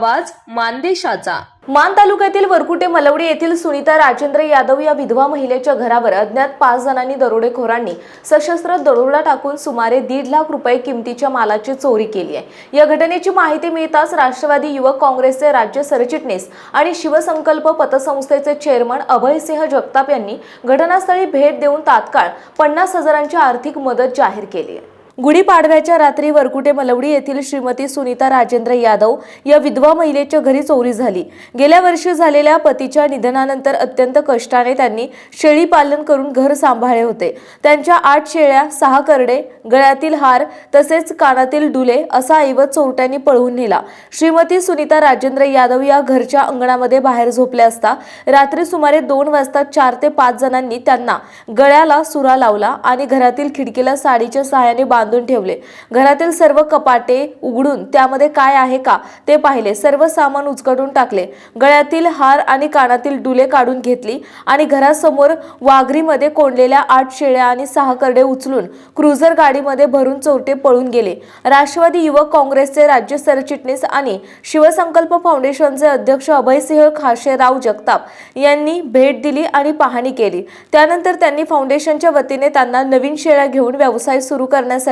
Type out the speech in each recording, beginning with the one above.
आवाज मानदेशाचा. मान तालुक्यातील वरकुटे मलवडी येथील सुनीता राजेंद्र यादव या विधवा महिलेच्या घरावर अज्ञात पाच जणांनी दरोडेखोरांनी सशस्त्र दरोडा टाकून सुमारे दीड लाख रुपये किमतीच्या मालाची चोरी केली आहे. या घटनेची माहिती मिळताच राष्ट्रवादी युवक काँग्रेसचे राज्य सरचिटणीस आणि शिवसंकल्प पतसंस्थेचे चेअरमन अभयसिंह जगताप यांनी घटनास्थळी भेट देऊन तात्काळ पन्नास हजारांची आर्थिक मदत जाहीर केली आहे. गुढीपाडव्याच्या रात्री वरकुटे मलवडी येथील श्रीमती सुनीता राजेंद्र यादव या विधवा महिलेच्या घरी चोरी झाली. गेल्या वर्षी झालेल्या पतीच्या निधनानंतर अत्यंत कष्टाने त्यांनी शेळी पालन करून घर सांभाळले होते. त्यांच्या आठ शेळ्या सहा करडे गळ्यातील हार तसेच कानातील डुले असा ऐवज चोरट्यांनी पळवून नेला. श्रीमती सुनीता राजेंद्र यादव या घरच्या अंगणामध्ये बाहेर झोपले असता रात्री सुमारे दोन वाजता चार ते पाच जणांनी त्यांना गळ्याला सुरा लावला आणि घरातील खिडकीला साडीच्या सहाय्याने बांधून ठेवले. घरातील सर्व कपाटे उघडून त्यामध्ये काय आहे का ते पाहिले. सर्व सामान उचकटून टाकले. गळ्यातील हार आणि कानातील डुले काढून घेतली आणि घरासमोर वाघरीमध्ये कोंडलेल्या आठ शेळ्या आणि सहा करडे उचलून क्रुझर गाडीमध्ये भरून चोरटे पळून गेले. राष्ट्रवादी युवक काँग्रेसचे राज्य सरचिटणीस आणि शिवसंकल्प फाउंडेशनचे अध्यक्ष अभयसिंह खाशेराव जगताप यांनी भेट दिली आणि पाहणी केली. त्यानंतर त्यांनी फाउंडेशनच्या वतीने त्यांना नवीन शेळ्या घेऊन व्यवसाय सुरू करण्यासाठी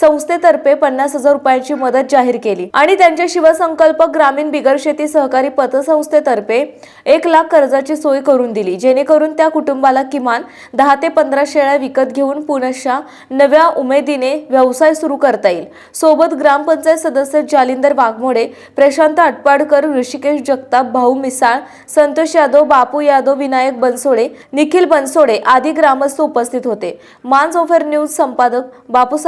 संस्थेतर्फे पन्नास हजार रुपयांची मदत जाहीर केली. आणि त्यांचे शिवसंकल्प ग्रामीण बिगर शेती सहकारी पतसंस्थेतर्फे एक लाख कर्जाची सोय करून दिली. जेणेकरून त्या कुटुंबाला किमान दहा ते पंधरा शेळ्या विकत घेऊन पुनशा नव्या उमेदीने व्यवसाय सुरू करता येईल. सोबत ग्रामपंचायत सदस्य जालिंदर वाघमोडे प्रशांत अटपाडकर ऋषिकेश जगताप भाऊ मिसाळ संतोष यादव बापू यादव विनायक बनसोडे निखिल बनसोडे आदी ग्रामस्थ उपस्थित होते. मान ऑफर न्यूज संपादक बापूसाहेब